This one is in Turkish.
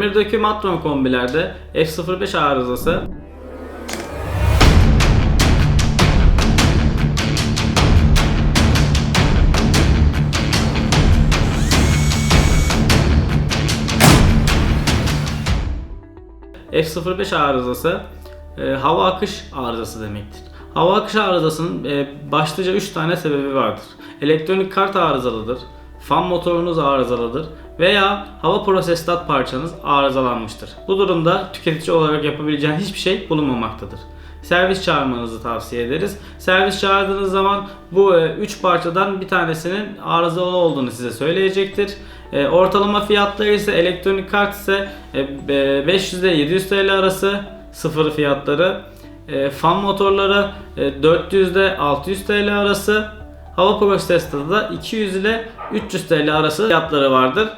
Demirdeki Matron kombilerde F05 arızası F05 arızası e, hava akış arızası demektir. Hava akış arızasının e, başlıca 3 tane sebebi vardır. Elektronik kart arızalıdır, fan motorunuz arızalıdır veya hava prosestat parçanız arızalanmıştır. Bu durumda tüketici olarak yapabileceğiniz hiçbir şey bulunmamaktadır. Servis çağırmanızı tavsiye ederiz. Servis çağırdığınız zaman bu 3 parçadan bir tanesinin arızalı olduğunu size söyleyecektir. E, ortalama fiyatları ise elektronik kart ise e, be- 500 ile 700 TL arası sıfır fiyatları. E, fan motorları e, 400 ile 600 TL arası. Hava prosestatı da 200 ile 300 TL arası fiyatları vardır.